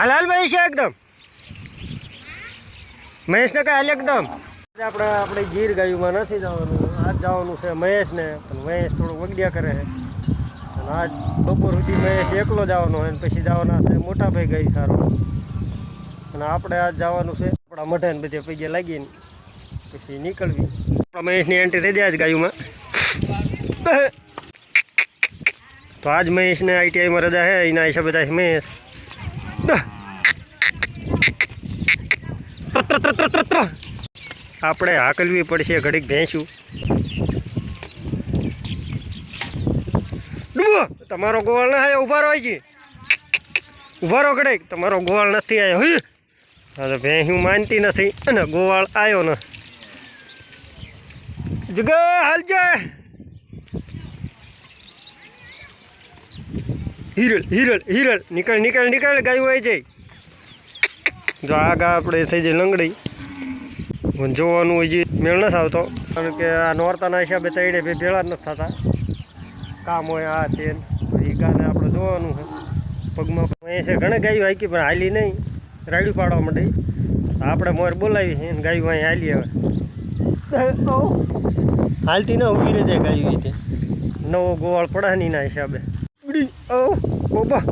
હાલ મહેશ એકદમ. મહેશને કાંઈ હાલ, એકદમ. આપણે આપણે ગીર ગાયુંમાં નથી જવાનું. આજ જવાનું છે મહેશને પણ મહેશ થોડું વગડ્યા કરે છે. અને આજ બપોર સુધી મહેશ એકલો જવાનો હોય પછી જવાના છે મોટા ભાઈ ગઈ સારો. અને આપણે આજ જવાનું છે આપણા મઠે ને બધે પૈગે લાગીને. પછી નીકળવી. આપણા મહેશની એન્ટ્રી થઈ જાય ગાયુંમાં. તો આજ મહેશને આઈટીઆઈમાં રજા છે, એના હિસાબે થાય મહેશ. આપણે હાકલવી પડશે ઘડીક ભેંસું. ડૂબો. તમારો ગોવાળ ના આવ્યો ઊભા રહો છે ઊભા રહો ઘડીક. તમારો ગોવાળ નથી આવ્યો હે. હા તો ભેંસું માનતી નથી અને ગોવાળ આવ્યો ને. જગા, હાલ જાય હિરળ હિરળ હિરલ. નીકળ નીકળ નીકળ ગાયું આવી જાય. જો આગા આપણે થઈ જાય લંગડી. પણ જોવાનું જે મેળ નથી આવતો. કારણ કે આ નોરતાના હિસાબે તૈડે બે ભેળા જ નથી થતા. કામ હોય આ તે એ ગાને આપણે જોવાનું છે. પગમાં અહીં છે ઘણે ગાયું હાકી પણ હાલી નહીં. રાડ્યું પાડવા માંડી. આપણે મોર બોલાવી છે ને ગાયું અહીં હાલી હવે. હાલતી ના ઊભી રહી જાય ગાયું એ નવો ગોવાળ પડે ના હિસાબે. બોબા.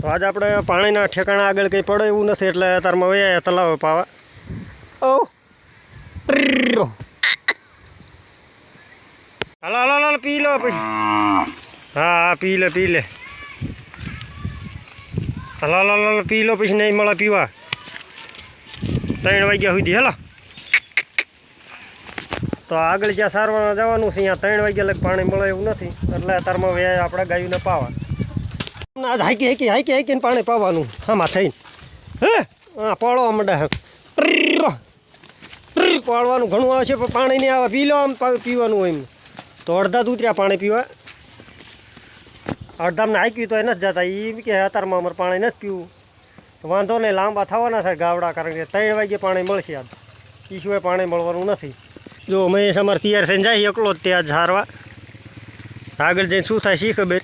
તો આજે આપણે પાણીના ઠેકાણા આગળ કંઈ પડે એવું નથી એટલે તારમાં વયા તલાવ પાવા. ઓ. હાલો હાલો હાલો પી લો પછી હા પી લે પી લે. હાલો હાલો હાલો, પી લો પછી નહીં મળે પીવા. ત્રણ વાગ્યા સુધી હેલો. તો આગળ જ્યાં સારવાર જવાનું છે અહીંયા ત્રણ વાગ્યા લગ પાણી મળે એવું નથી. એટલે અત્યારમાં વે આપણે ગાયુંને પાવા. આજ હાકી હાકી હાકી, હાકીને પાણી પાવાનું. આમાં થઈને. હે? હા પાળવા માંડે પાળવાનું ઘણું આવશે પણ પાણી નહીં આવે. પી લો આમ પીવાનું હોય એમ. તો અડધા જ ઉતર્યા પાણી પીવા. અડધામને હાક્યું તો એ નથી જતા. એ કે અત્યારમાં અમારે પાણી નથી પીવું. વાંધો નહીં, લાંબા થવાના છે ગાવડા, કારણ કે ત્રણ વાગે પાણી મળશે આજ એ સિવાય પાણી મળવાનું નથી. જો મહેશ અમારે તૈયાર થઈને જાય એકલો જ ત્યાં હારવા. આગળ જઈને શું થાય શી ખબર?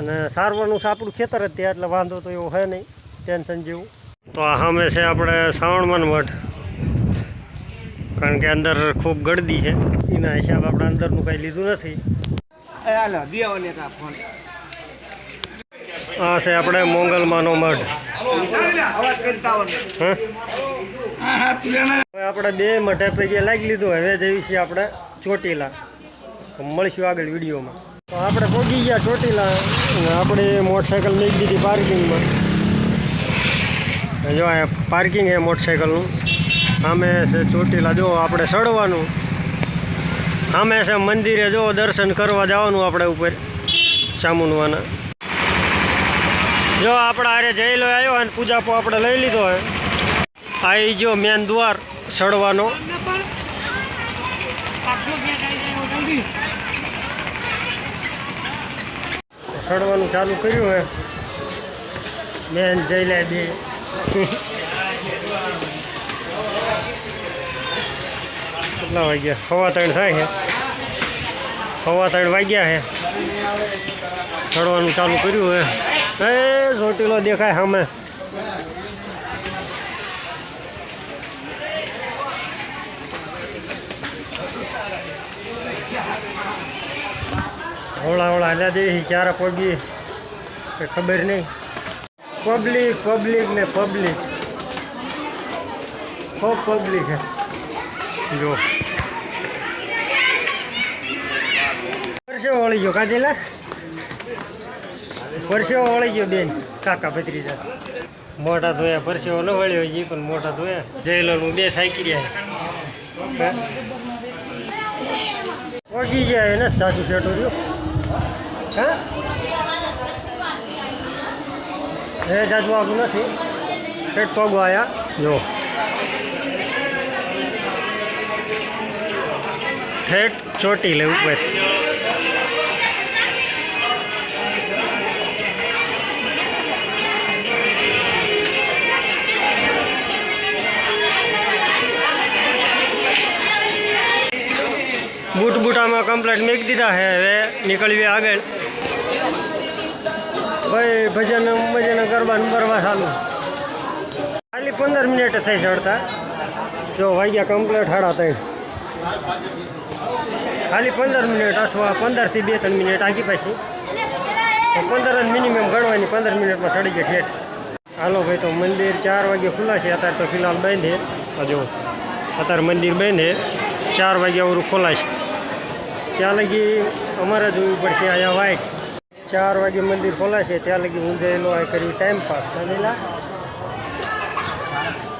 અને સારવાનું છે આપણું ખેતર જ ત્યાં એટલે વાંધો તો એવો હોય નહીં ટેન્શન જેવું. તો આ સામે છે આપણે શ્રાવણમાં મઠ. કારણ કે અંદર ખૂબ ગળદી છે. એના હિસાબે આપણે અંદરનું કાંઈ લીધું નથી. આ છે આપણે મોંગલમાનો મઠ. આપણે બે મઠે પૈકી લાગી લીધું. હવે જઈએ છીએ આપણે ચોટીલા. મળશું આગળ વિડીયોમાં. તો આપણે પહોંચી ગયા ચોટીલા. આપણે મોટરસાઇકલ લઈ દીધી પાર્કિંગમાં. જો આ પાર્કિંગ છે મોટરસાઇકલનું સામે છે ચોટીલા. જો આપણે ચડવાનું. સામે છે મંદિરે જો દર્શન કરવા જવાનું આપણે ઉપર. ચામુનવાના જો આપણે આરે લો આવ્યો અને પૂજાપો આપણે લઈ લીધો હે આ જો મેન દ્વાર ચડવાનો ચડવાનું ચાલુ કર્યું હે. બેન જઈ લે બે. કેટલા વાગ્યા? સવા ત્રણ થાય છે સવા ત્રણ વાગ્યા છે ચડવાનું ચાલુ કર્યું હે. એ ચોટીલો દેખાય સામે. ઓળા હોળા હાલ્યા દેવી ક્યારે પગી કે ખબર નહીં. પબ્લિક પબ્લિક ને પબ્લિક ખૂબ પબ્લિક હે. જો. પરસેવો વળી ગયો કાજેલા? પરસેવો વળી ગયો બેન, કાકા ભત્રીજા. મોટા ધોયા પરસેવો ન વળ્યો હજી, પણ મોટા ધોયા. જયલોનું બે સાયકી રહ્યા પગી ગયા એને, ચાચું શેટું રહ્યું. હા? એ જાજુ આગું નથી. પેટ પગો આવ્યા જો. ઠેઠ ચોટી લેવું ઉપર. બૂટામાં કમ્પ્લેટ મૂકી દીધા છે. હવે નીકળવી આગળ. ભાઈ, ભજન ભજન ગરબા બરવા ચાલુ. ખાલી પંદર મિનિટ થઈ ચડતા જો વાગ્યા કમ્પ્લેટ હાડા ત્રણ ખાલી પંદર મિનિટ અથવા પંદરથી બે ત્રણ મિનિટ આગી પાછી. પંદર મિનિમમ ગણવાની, પંદર મિનિટમાં ચડી ગયા ઠેઠ. હાલો ભાઈ, તો મંદિર ચાર વાગે ખુલ્લા છે. અત્યારે તો ફિલહાલ બંધ છે. જો, અત્યારે મંદિર બંધ છે. ચાર વાગ્યા ઓરું ખોલાશે ત્યાં લગી અમારે જોવું પડશે અહીંયા વાઇટ ચાર વાગે મંદિર ખોલાશે ત્યાં લગી હું જયેલો આ કર્યું ટાઈમ પાસ જયેલા?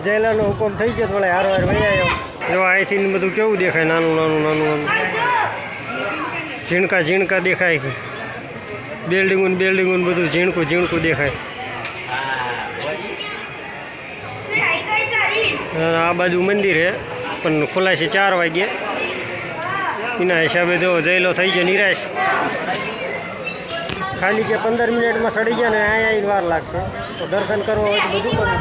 જયેલાનો હુકમ થઈ ગયો થોડા હાર વાર વહી આવ્યો. જો અહીંથી ને બધું કેવું દેખાય નાનું નાનું નાનું નાનું. ઝીણકા ઝીણકા દેખાય છે. બિલ્ડિંગો ને બિલ્ડિંગો ને બધું ઝીણકું ઝીણકું દેખાય. આ બાજુ મંદિર છે પણ ખુલાય છે ચાર વાગ્યે. એના હિસાબે જો જયલો થઈ ગયો, નિરાશ. ખાલી કે પંદર મિનિટમાં સડી ગયા ને અહીંયા વાર લાગશે. તો દર્શન કરવા હોય તો બધું કરવું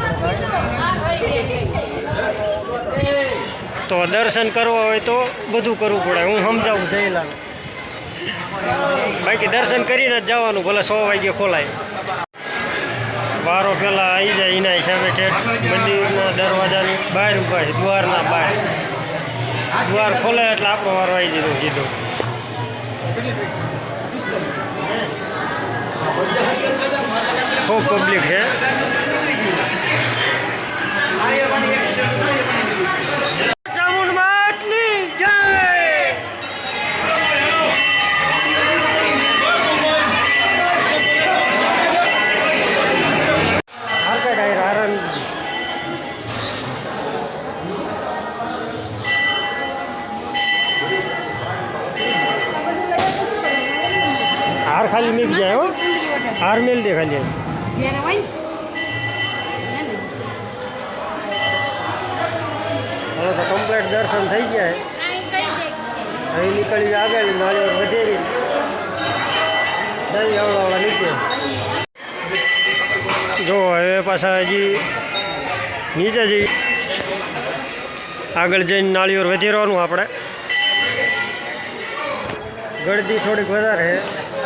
તો દર્શન કરવા હોય તો બધું કરવું પડે. હું સમજાવું જયલા બાકી દર્શન કરીને જ જવાનું, ભલે સો વાગે ખોલાય. વારો પહેલાં આવી જાય, એના હિસાબે ઠેઠ મંદિરના દરવાજાની બહાર ઊભા દ્વારના બહાર. દ્વાર ખોલે એટલે આપણો વારવાઈ દીધો સીધો ખૂબ પબ્લિક છે. દે ખાલી હવે તો કમ્પ્લેટ દર્શન થઈ ગયા છે અહીં નીકળી આગળ નાળિયેર વધેરી દહીં આવડાવડા નીચે જો હવે પાછા હજી નીચે જઈ આગળ જઈને નાળિયેર વધેરવાનું આપણે ગળદી થોડીક વધારે છે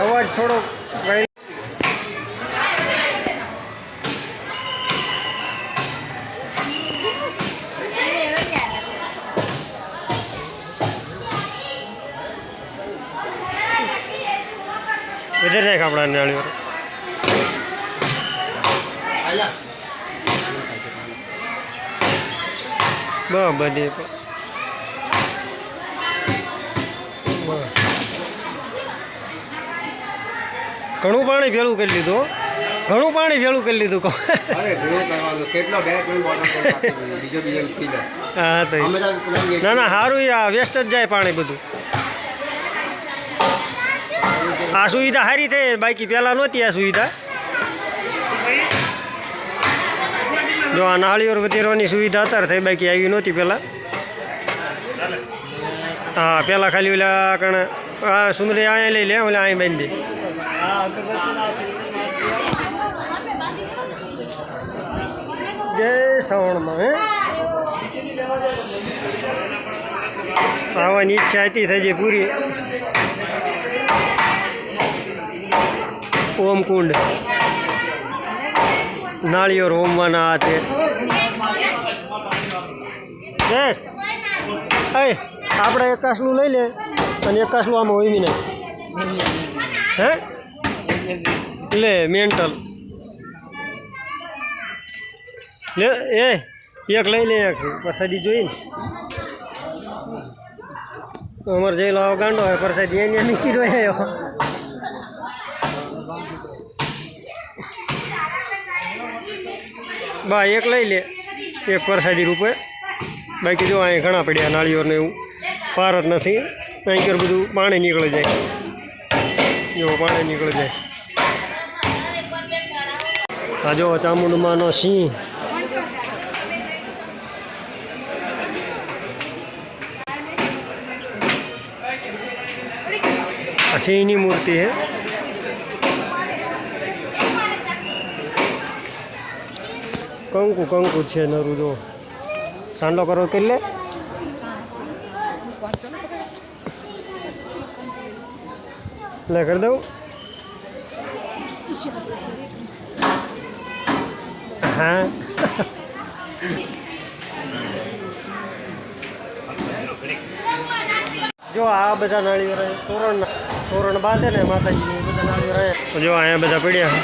અવાજ થોડોક વધારે રાખ આપણા નાળિયેર બસ બધી ઘણું પાણી ભેળું કરી લીધું. ઘણું પાણી ભેળું કરી લીધું કહું. હા તો ના ના સારું આ વેસ્ટ જ જાય પાણી બધું. આ સુવિધા સારી થઈ બાકી પહેલાં નહોતી આ સુવિધા. જો આ નાળિયેર વધેરવાની સુવિધા અત્યારે થઈ, બાકી આવી નહોતી પહેલાં હા પહેલાં ખાલી ઓલા કણ, આ સુમરે અહીંયા લઈ લે, ઓલા અહીં બાંધી. દે જય શ્રાવણમાં, હે? આવવાની ઈચ્છા હતી થઈ જઈ પૂરી. ઓમ કુંડ નાળિયેર હોમવાના આ છે. જયેશ એ, આપણે એકાશનું લઈ લે અને એકાશનું આમાં હોમી નાખ હે? લે, મેન્ટલ. લે, એ, એક લઈ લે એક. પ્રસાદી જોઈને અમારે જઈ લાવો ગાંડો હોય, પ્રસાદી એને નીકળી રહ્યો બા, એક લઈ લે. એક પરસાદી રૂપે. બાકી જો અહીં ઘણા પડ્યા નાળિયેરને એવું. પાર જ નથી. અહીં બધું પાણી નીકળી જાય. જો પાણી નીકળી જાય. આ જો ચામુંડમાંનો સિંહ. સિંહની મૂર્તિ છે કંકુ કંકુ છે નરું જો. સાંડો કરો કેટલે લે, કરી દઉં. હા. જો આ બધા નાળિયેર તોરણ તોરણ બાંધે ને માતાજી બધા નાળીઓ રહે જો અહીંયા બધા પડ્યા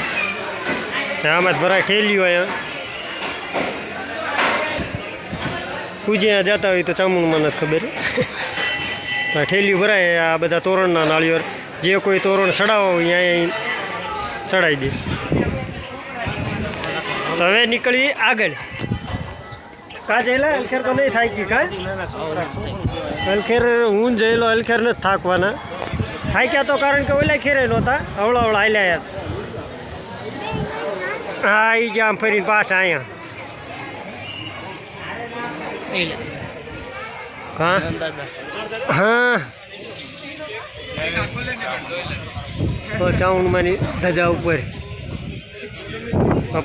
આમાં જ ભરાય ઠેલ્યું અહીંયા. પૂજ્યા જતા હોય તો ચામુંડમાં નથી ખબર. આ ભરાય આ બધા તોરણના નાળિયેર. જે કોઈ તોરણ ચડાવવા હોય અહીંયા ચડાવી દે. તો હવે નીકળી આગળ. કા જયેલા અલખેર તો નહીં થાય કે? અલખેર, હું જયેલો અલખેર નથી થાકવાના. થાક્યા તો કારણ કે ઓલા ખેરે નહોતા. અવળા અવળા હાલ્યા હા એ ગયા ફરીને પાછા અહીંયા. હા તો ચાઉંડમાંની ધજા ઉપર.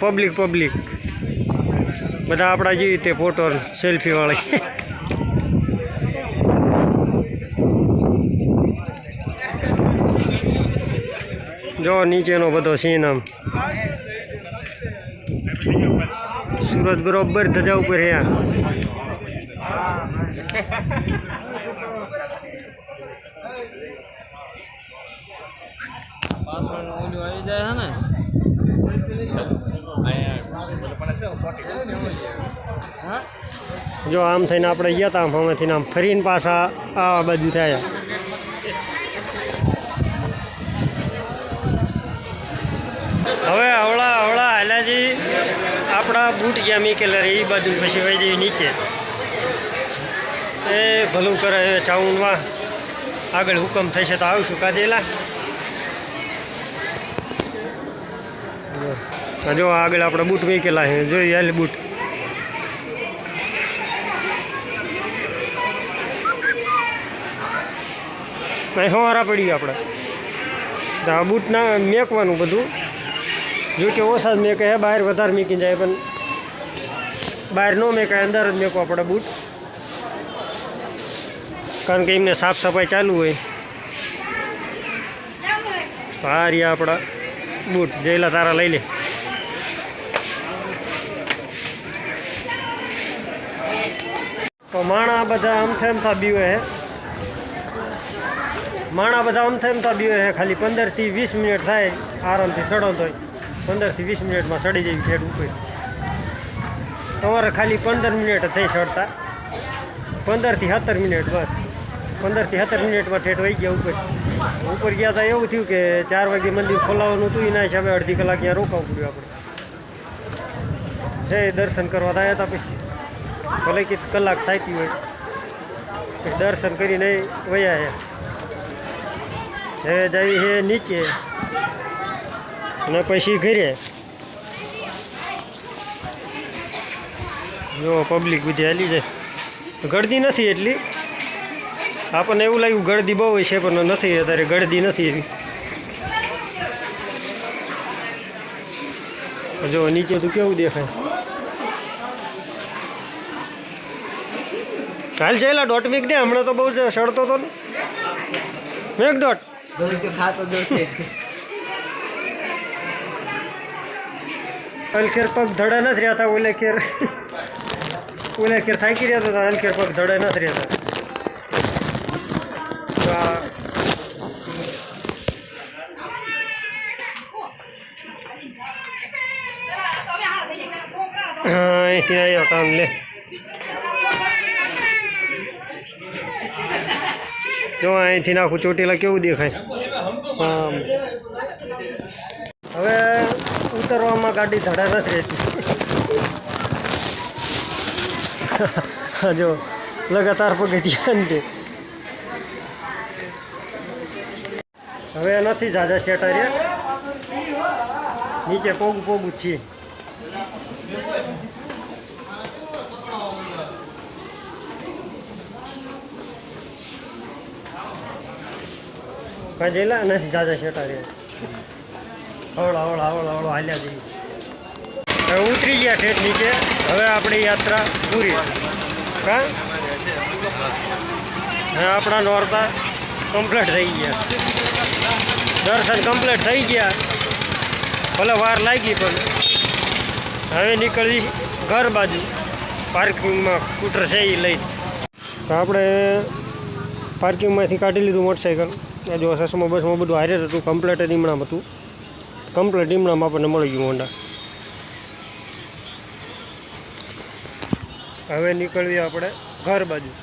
પબ્લિક પબ્લિક બધા આપણા જેવી રીતે ફોટો સેલ્ફી વાળી. જો નીચેનો બધો સીન આમ. સુરત બરોબર ધજા ઉપર હે પાછળ ઓલું આવી જાય છે ને જો આમ થઈને આપણે ગયા હતા આમ હમેથી આમ ફરીને પાછા આ બાજુ થયા. હવે હવળા હવળા હાલાજી, આપણા બૂટ જ્યાં મીકેલા રહે એ બાજુ પછી વહી નીચે. એ ભલું કરે એ ચાઉનમાં. આગળ હુકમ થશે તો આવશું કાદેલા જો આગળ આપણે બૂટ મીકેલા છે. જોઈએ હાલ બૂટ. અહીં સવારા પડી આપણે. તો આ બૂટના મેકવાનું બધું. જો કે ઓછા જ મેકે બહાર વધારે મેકી જાય પણ બહાર ન મેકાય, અંદર જ મેકવા પડે બૂટ. કારણ કે એમને સાફ સફાઈ ચાલુ હોય. તો આપણા બૂટ. જયેલા તારા લઈ લે. તો માણા બધા આમથા બીવે હે. માણા બધા એમ બીવે હે. ખાલી પંદરથી વીસ મિનિટ થાય, આરામથી ચડો તો પંદરથી વીસ મિનિટમાં ચડી જેવી છેડ ઉપર. તમારે ખાલી પંદર મિનિટ થઈ ચડતા. પંદરથી સત્તર મિનિટ બસ. પંદરથી સત્તર મિનિટમાં ઠેઠ વહી ગયા ઉપર. ઉપર ગયા હતા એવું થયું કે ચાર વાગે મંદિર ખોલાવવાનું હતું, એના હિસાબે અડધી કલાક ત્યાં રોકાવું પડ્યું આપણે. છે, દર્શન કરવા થયા હતા પછી. ભલે કે કલાક થાય હોય. દર્શન કરીને વયા છે હવે જઈ છે નીચે. ને પછી ઘરે. જો પબ્લિક બધી હાલી જાય. ગળદી નથી એટલી. આપણને એવું લાગ્યું ગળદી બહુ છે, પણ નથી, અત્યારે ગળદી નથી એવી. જો, નીચે તો કેવું દેખાય? હાલ ચાલ્યા, ડોટ મીક દે, હમણાં તો બહુ જ સડતો હતો ને. મેક ડોટ. ખાતો અલખેર પગ ધડા નથી રહેતા, ઓલે ખેર. ઓલે ખેર થાકી રહ્યા હતા અલખેર પગ ધડા નથી રહેતા. જો અહીંથી નાખું ચોટીલા કેવું દેખાય? હવે ઉતરવામાં ગાડી ધડા નથી રહેતી. જો, લગાતાર પગથિયા હવે નથી જાજા શેટા નીચે પોગું પોગું છીએ. કાંઈ જેલા નથી જાજા શેટા રે. હવળા હવળા હવળા હવળા, હાલ્યા જઈએ. ઉતરી ગયા ઠેઠ નીચે. હવે આપણી યાત્રા પૂરી. કા આપણા નોરતા કમ્પ્લીટ થઈ ગયા. દર્શન કમ્પ્લીટ થઈ ગયા. ભલે વાર લાગી પણ. હવે નીકળી ઘર બાજુ. પાર્કિંગમાં સ્કૂટર છે એ લઈ તો આપણે પાર્કિંગમાંથી કાઢી લીધું મોટરસાઇકલ એ જો સસમો બસમાં બધું હારે હતું કમ્પ્લેટ રીમણામ હતું. કમ્પ્લેટ રીમણામાં આપણને મળી ગયું હોન્ડા. હવે નીકળીએ આપણે ઘર બાજુ.